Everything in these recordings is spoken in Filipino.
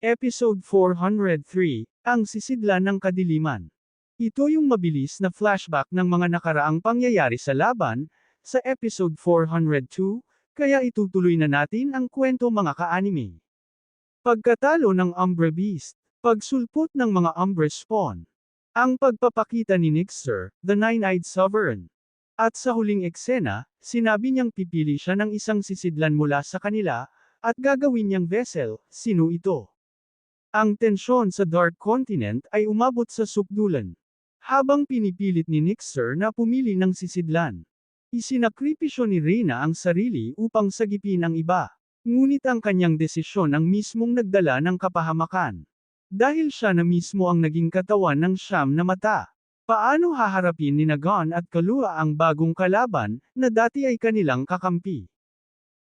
Episode 403, Ang Sisidlan ng Kadiliman. Ito yung mabilis na flashback ng mga nakaraang pangyayari sa laban, sa episode 402, kaya itutuloy na natin ang kwento mga ka-anime. Pagkatalo ng Umbra Beast, pagsulpot ng mga Umbra Spawn, ang pagpapakita ni Nixer, the Nine-Eyed Sovereign. At sa huling eksena, sinabi niyang pipili siya ng isang sisidlan mula sa kanila, at gagawin niyang vessel, sino ito? Ang tensyon sa Dark Continent ay umabot sa sukdulan. Habang pinipilit ni Nixer na pumili ng sisidlan. Isinakripisyo ni Reyna ang sarili upang sagipin ang iba. Ngunit ang kanyang desisyon ang mismong nagdala ng kapahamakan. Dahil siya na mismo ang naging katawan ng siyam na mata. Paano haharapin ni Nagon at Kalua ang bagong kalaban, na dati ay kanilang kakampi?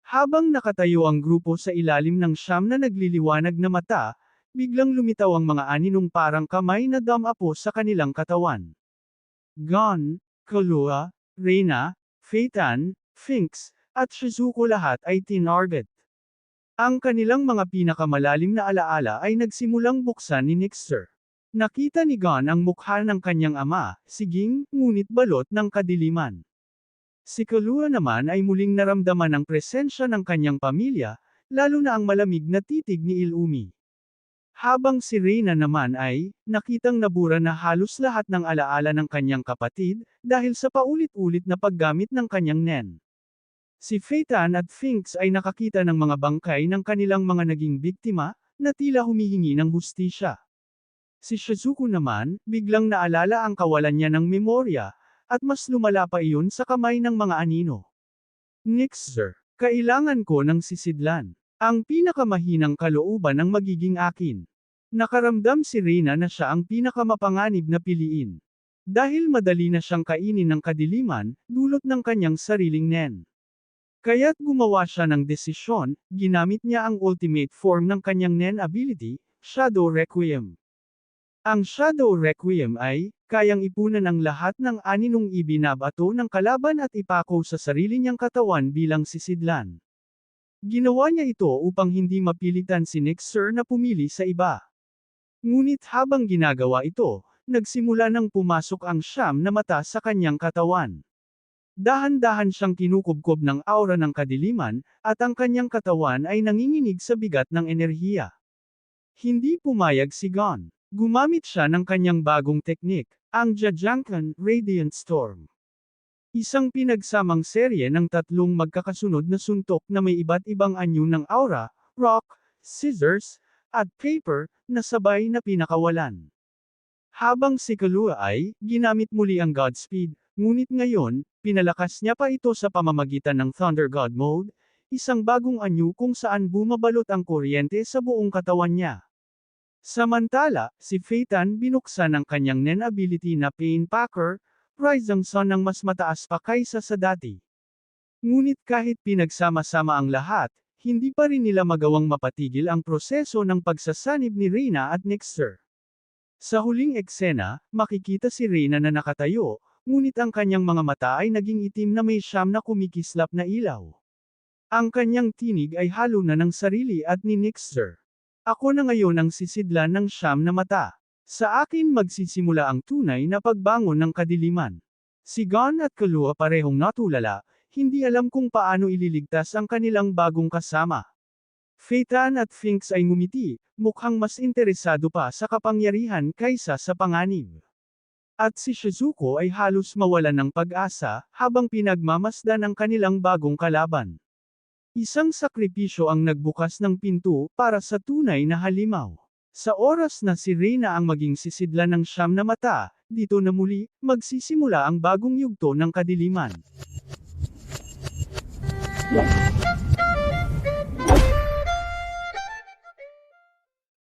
Habang nakatayo ang grupo sa ilalim ng siyam na nagliliwanag na mata, biglang lumitaw ang mga aninong parang kamay na damapo sa kanilang katawan. Gon, Kalua, Reyna, Phaeton, Finks, at Shizuko lahat ay tinarget. Ang kanilang mga pinakamalalim na alaala ay nagsimulang buksan ni Nixer. Nakita ni Gon ang mukha ng kanyang ama, siging, ngunit balot ng kadiliman. Si Kalua naman ay muling naramdaman ang presensya ng kanyang pamilya, lalo na ang malamig na titig ni Ilumi. Habang si Reyna naman ay, nakitang nabura na halos lahat ng alaala ng kanyang kapatid, dahil sa paulit-ulit na paggamit ng kanyang nen. Si Phaeton at Finks ay nakakita ng mga bangkay ng kanilang mga naging biktima, na tila humihingi ng hustisya. Si Shizuku naman, biglang naalala ang kawalan niya ng memorya, at mas lumala pa iyon sa kamay ng mga anino. Nixer, kailangan ko ng sisidlan. Ang pinakamahinang kalooban ang magiging akin. Nakaramdam si Reyna na siya ang pinakamapanganib na piliin. Dahil madali na siyang kainin ng kadiliman, dulot ng kanyang sariling nen. Kaya't gumawa siya ng desisyon, ginamit niya ang ultimate form ng kanyang nen ability, Shadow Requiem. Ang Shadow Requiem ay, kayang ipunan ang lahat ng aninong ibinabato ng kalaban at ipako sa sarili niyang katawan bilang sisidlan. Ginawa niya ito upang hindi mapilitan si Nixer na pumili sa iba. Ngunit habang ginagawa ito, nagsimula nang pumasok ang siyam na mata sa kanyang katawan. Dahan-dahan siyang kinukubkob ng aura ng kadiliman, at ang kanyang katawan ay nanginginig sa bigat ng enerhiya. Hindi pumayag si Gon. Gumamit siya ng kanyang bagong teknik, ang Jajankan Radiant Storm. Isang pinagsamang serye ng tatlong magkakasunod na suntok na may iba't ibang anyo ng aura, rock, scissors, at paper, na sabay na pinakawalan. Habang si Kalua ay, ginamit muli ang Godspeed, ngunit ngayon, pinalakas niya pa ito sa pamamagitan ng Thunder God Mode, isang bagong anyo kung saan bumabalot ang kuryente sa buong katawan niya. Samantala, si Phaeton binuksan ang kanyang nen ability na Pain Packer, Rising Sun ng mas mataas pa kaysa sa dati. Ngunit kahit pinagsama-sama ang lahat, hindi pa rin nila magawang mapatigil ang proseso ng pagsasanib ni Reyna at Nixer. Sa huling eksena, makikita si Reyna na nakatayo, ngunit ang kanyang mga mata ay naging itim na may siyam na kumikislap na ilaw. Ang kanyang tinig ay halo na ng sarili at ni Nixer. Ako na ngayon ang sisidlan ng siyam na mata. Sa akin magsisimula ang tunay na pagbangon ng kadiliman. Si Gon at Kalua parehong natulala, hindi alam kung paano ililigtas ang kanilang bagong kasama. Phaeton at Finks ay ngumiti, mukhang mas interesado pa sa kapangyarihan kaysa sa panganib. At si Shizuko ay halos mawalan ng pag-asa, habang pinagmamasdan ang kanilang bagong kalaban. Isang sakripisyo ang nagbukas ng pinto para sa tunay na halimaw. Sa oras na si Reyna ang maging sisidlan ng siyam na mata, dito na muli, magsisimula ang bagong yugto ng kadiliman.